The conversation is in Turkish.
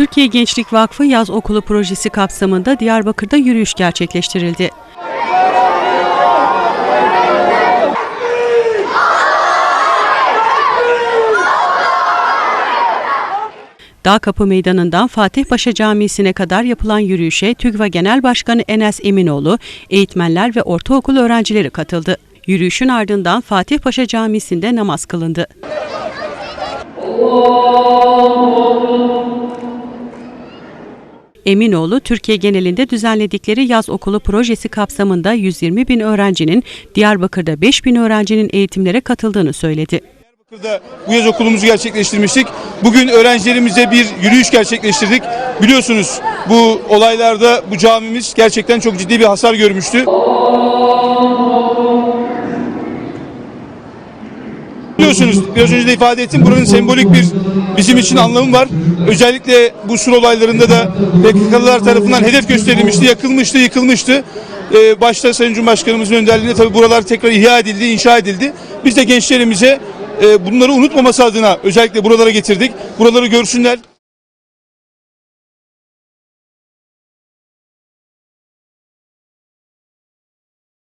Türkiye Gençlik Vakfı Yaz Okulu projesi kapsamında Diyarbakır'da yürüyüş gerçekleştirildi. Dağkapı Meydanı'ndan Fatihpaşa Camisi'ne kadar yapılan yürüyüşe TÜGVA Genel Başkanı Enes Eminoğlu, eğitmenler ve ortaokul öğrencileri katıldı. Yürüyüşün ardından Fatihpaşa Camisi'nde namaz kılındı. Eminoğlu, Türkiye genelinde düzenledikleri yaz okulu projesi kapsamında 120 bin öğrencinin, Diyarbakır'da 5 bin öğrencinin eğitimlere katıldığını söyledi. Diyarbakır'da bu yaz okulumuzu gerçekleştirmiştik. Bugün öğrencilerimize bir yürüyüş gerçekleştirdik. Biliyorsunuz bu olaylarda bu camimiz gerçekten çok ciddi bir hasar görmüştü. Biliyorsunuz biraz önce de ifade ettim buranın sembolik bir bizim için anlamı var. Özellikle bu sur olaylarında da PKK'lılar tarafından hedef gösterilmişti, yakılmıştı, yıkılmıştı. Ee, başta Sayın Cumhurbaşkanımızın önderliğinde tabii buralar tekrar ihya edildi, inşa edildi. Biz de gençlerimize e, bunları unutmaması adına özellikle buralara getirdik. Buraları görsünler.